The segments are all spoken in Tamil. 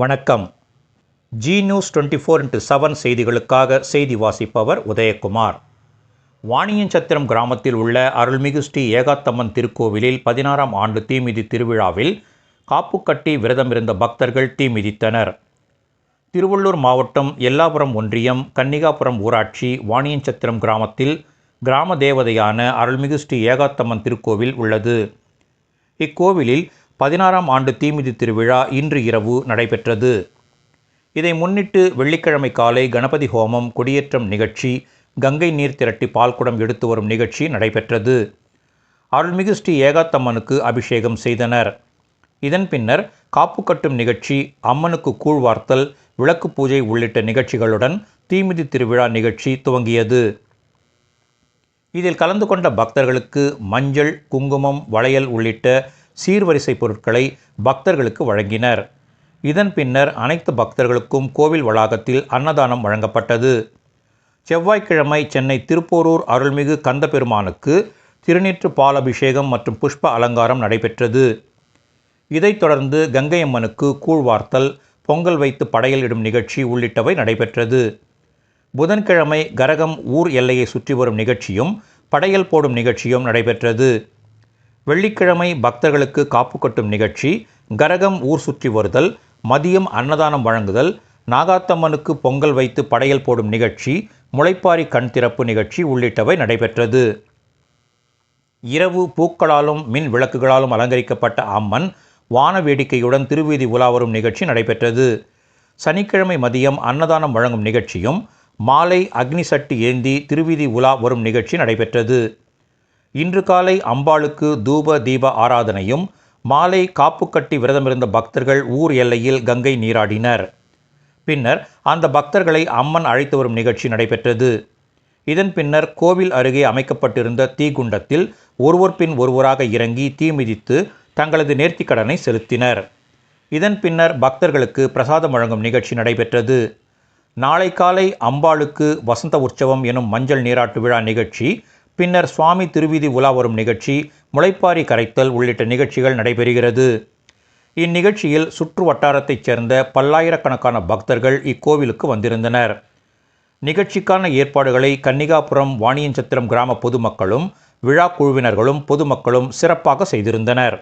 வணக்கம். Zee news twenty four into seven செய்திகளுக்காக செய்தி வாசிப்பவர் உதயகுமார். வாணியஞ்சத்திரம் கிராமத்தில் உள்ள அருள்மிகு ஸ்ரீ ஏகாத்தம்மன் திருக்கோவிலில் பதினாறாம் ஆண்டு தீமிதி திருவிழாவில் காப்புக்கட்டி விரதமிருந்த பக்தர்கள் தீமிதித்தனர் திருவள்ளூர் மாவட்டம் எல்லாபுரம் ஒன்றியம் கன்னிகாபுரம் ஊராட்சி வாணியஞ்சத்திரம் கிராமத்தில் கிராம தேவதையான அருள்மிகு ஸ்ரீ ஏகாத்தம்மன் திருக்கோவில் உள்ளது. இக்கோவிலில் பதினாறாம் ஆண்டு தீமிதி திருவிழா இன்று இரவு நடைபெற்றது. இதை முன்னிட்டு வெள்ளிக்கிழமை காலை கணபதி ஹோமம் கொடியேற்றம் நிகழ்ச்சி கங்கை நீர் திரட்டி பால்குடம் எடுத்து வரும் நிகழ்ச்சி நடைபெற்றது. அருள்மிகு ஸ்ரீ ஏகாத்தம்மனுக்கு அபிஷேகம் செய்தனர். இதன் பின்னர் காப்பு கட்டும் நிகழ்ச்சி அம்மனுக்கு கூழ்வார்த்தல் விளக்கு பூஜை உள்ளிட்ட நிகழ்ச்சிகளுடன் தீமிதி திருவிழா நிகழ்ச்சி துவங்கியது. இதில் கலந்து கொண்ட பக்தர்களுக்கு மஞ்சள் குங்குமம் வளையல் உள்ளிட்ட சீர்வரிசை பொருட்களை பக்தர்களுக்கு வழங்கினர். இதன் பின்னர் அனைத்து பக்தர்களுக்கும் கோவில் வளாகத்தில் அன்னதானம் வழங்கப்பட்டது. செவ்வாய்க்கிழமை சென்னை திருப்போரூர் அருள்மிகு கந்தபெருமானுக்கு திருநீற்று பாலபிஷேகம் மற்றும் புஷ்ப அலங்காரம் நடைபெற்றது. இதைத் தொடர்ந்து கங்கையம்மனுக்கு கூழ்வார்த்தல் பொங்கல் வைத்து படையல் இடும் நிகழ்ச்சி உள்ளிட்டவை நடைபெற்றது. புதன்கிழமை கரகம் ஊர் எல்லையை சுற்றி வரும் நிகழ்ச்சியும் படையல் போடும் நிகழ்ச்சியும் நடைபெற்றது. வெள்ளிக்கிழமை பக்தர்களுக்கு காப்பு கட்டும் நிகழ்ச்சி கரகம் ஊர் சுற்றி வருதல் மதியம் அன்னதானம் வழங்குதல் நாகாத்தம்மனுக்கு பொங்கல் வைத்து படையல் போடும் நிகழ்ச்சி முளைப்பாரி கண் திறப்பு நிகழ்ச்சி உள்ளிட்டவை நடைபெற்றது. இரவு பூக்களாலும் மின் விளக்குகளாலும் அலங்கரிக்கப்பட்ட அம்மன் வான வேடிக்கையுடன் திருவீதி உலா வரும் நிகழ்ச்சி நடைபெற்றது. சனிக்கிழமை மதியம் அன்னதானம் வழங்கும் நிகழ்ச்சியும் மாலை அக்னி சட்டி ஏந்தி திருவீதி உலா வரும் நிகழ்ச்சி நடைபெற்றது. இன்று காலை அம்பாளுக்கு தூப தீப ஆராதனையும் மாலை காப்பு கட்டி விரதமிருந்த பக்தர்கள் ஊர் எல்லையில் கங்கை நீராடினர். பின்னர் அந்த பக்தர்களை அம்மன் அழைத்து வரும் நிகழ்ச்சி நடைபெற்றது. இதன் பின்னர் கோவில் அருகே அமைக்கப்பட்டிருந்த தீக்குண்டத்தில் ஒருவர் பின் ஒருவராக இறங்கி தீ மிதித்து தங்களது நேர்த்திக்கடனை செலுத்தினர். இதன் பின்னர் பக்தர்களுக்கு பிரசாதம் வழங்கும் நிகழ்ச்சி நடைபெற்றது. நாளை காலை அம்பாளுக்கு வசந்த உற்சவம் எனும் மஞ்சள் நீராட்டு விழா நிகழ்ச்சி பின்னர் சுவாமி திருவிதி உலா வரும் நிகழ்ச்சி முளைப்பாரி கரைத்தல் உள்ளிட்ட நிகழ்ச்சிகள் நடைபெறுகிறது இந்நிகழ்ச்சியில் சுற்று வட்டாரத்தைச் சேர்ந்த பல்லாயிரக்கணக்கான பக்தர்கள் இக்கோவிலுக்கு வந்திருந்தனர் நிகழ்ச்சிக்கான ஏற்பாடுகளை கன்னிகாபுரம் வாணியஞ்சத்திரம் கிராம பொதுமக்களும் விழா குழுவினர்களும் பொதுமக்களும் சிறப்பாக செய்திருந்தனர்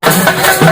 Thank you.